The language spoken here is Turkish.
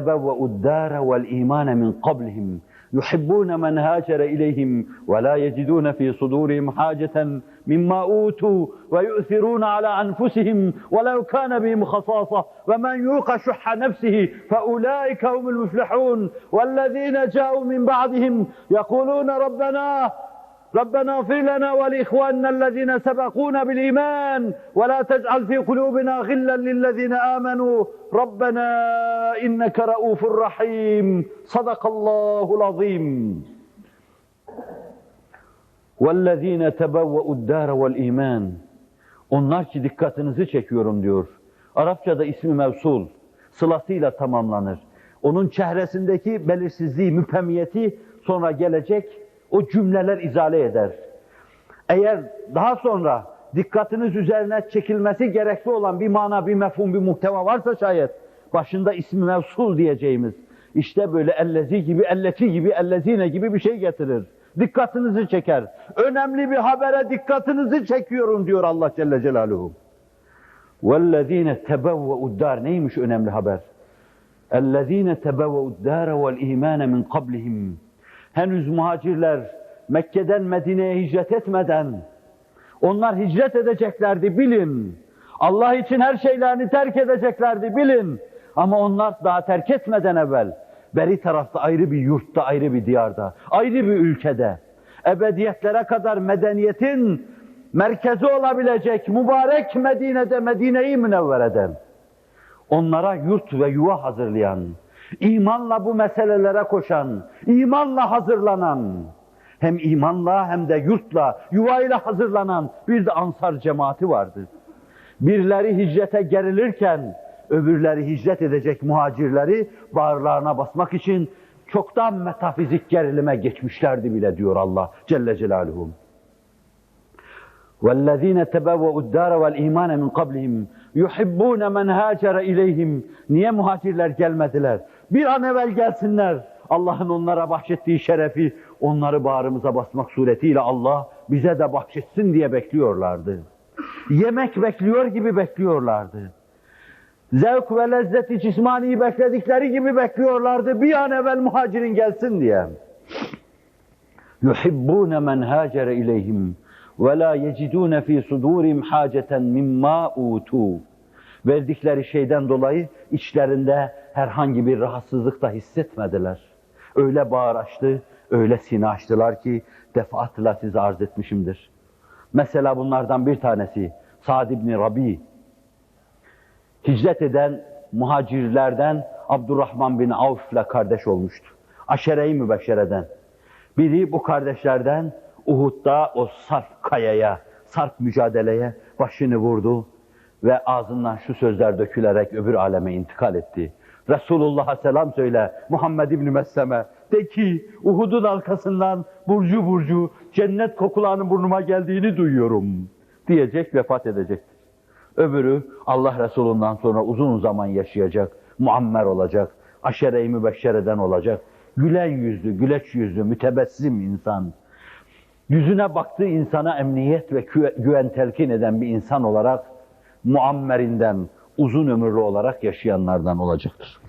تبوأوا الدار والإيمان من قبلهم. يحبون من هاجر إليهم ولا يجدون في صدورهم حاجة مما أوتوا ويؤثرون على أنفسهم. ولو كان بهم خصاصة ومن يوق شح نفسه فأولئك هم المفلحون. والذين جاءوا من بعدهم يقولون ربنا ربنا اغفر لنا ولإخواننا الذين سبقونا بالإيمان ولا تجعل في قلوبنا غلا للذين آمنوا ربنا إنك رؤوف رحيم صدق الله العظيم وَالَّذ۪ينَ تَبَوَّؤُ الدَّارَ وَالْا۪يمَانِ Onlar ki dikkatinizi çekiyorum diyor. Arapçada ismi mevsul, sılasıyla tamamlanır. Onun çehresindeki belirsizliği, müpemiyeti sonra gelecek o cümleler izale eder. Eğer daha sonra dikkatiniz üzerine çekilmesi gerekli olan bir mana, bir mefhum, bir muhteva varsa şayet başında ismi mevsul diyeceğimiz işte böyle ellezi gibi, elleti gibi, ellezine gibi bir şey getirir. Dikkatinizi çeker. Önemli bir habere dikkatinizi çekiyorum diyor Allah Celle Celaluhu. وَالَّذ۪ينَ تَبَوَّؤُ الدَّارِ Neymiş önemli haber? اَلَّذ۪ينَ تَبَوَّؤُ الدَّارَ وَالْا۪يمَانَ مِنْ قَبْلِهِمْ Henüz muhacirler Mekke'den Medine'ye hicret etmeden onlar hicret edeceklerdi bilin. Allah için her şeylerini terk edeceklerdi bilin. Ama onlar daha terk etmeden evvel beri tarafta ayrı bir yurtta, ayrı bir diyarda, ayrı bir ülkede, ebediyetlere kadar medeniyetin merkezi olabilecek mübarek Medine'de, Medine-i Münevvere'den onlara yurt ve yuva hazırlayan, imanla bu meselelere koşan, imanla hazırlanan, hem imanla hem de yurtla, yuvayla hazırlanan bir de ansar cemaati vardı. Birileri hicrete gerilirken, öbürleri hicret edecek muhacirleri bağırlarına basmak için çoktan metafizik gerilime geçmişlerdi bile diyor Allah Celle Celaluhu. وَالَّذ۪ينَ تَبَوَّؤُ الدَّارَ وَالْا۪يمَانَ مِنْ قَبْلِهِمْ يُحِبُّونَ مَنْ هَاجَرَ اِلَيْهِمْ Niye muhacirler gelmediler? Bir an evvel gelsinler. Allah'ın onlara bahşettiği şerefi onları bağrımıza basmak suretiyle Allah bize de bahşetsin diye bekliyorlardı. Yemek bekliyor gibi bekliyorlardı. Zevk ve lezzeti cismani bekledikleri gibi bekliyorlardı. Bir an evvel muhacirin gelsin diye. يُحِبُّونَ مَنْ هَاجَرَ اِلَيْهِمْ وَلَا يَجِدُونَ ف۪ي صُدُورِهِمْ حَاجَةً مِمَّا اُوتُوا Verdikleri şeyden dolayı içlerinde herhangi bir rahatsızlık da hissetmediler. Öyle bağır açtı, öyle sine açtılar ki defaatla size arz etmişimdir. Mesela bunlardan bir tanesi Sa'd ibn Rabi. Hicret eden muhacirlerden Abdurrahman bin Avf ile kardeş olmuştu. Aşere-i Mübeşşere'den. Biri bu kardeşlerden Uhud'da o sarp kayaya, sarp mücadeleye başını vurdu ve ağzından şu sözler dökülerek öbür aleme intikal etti. Resulullah'a selam söyle Muhammed İbni Mesleme. De ki Uhud'un arkasından burcu burcu cennet kokularının burnuma geldiğini duyuyorum diyecek vefat edecektir. Öbürü Allah Resulü'nden sonra uzun zaman yaşayacak, muammer olacak, aşere-i mübeşşereden olacak, gülen yüzlü, güleç yüzlü, mütebessim insan, yüzüne baktığı insana emniyet ve güven telkin eden bir insan olarak muammerinden, uzun ömürlü olarak yaşayanlardan olacaktır.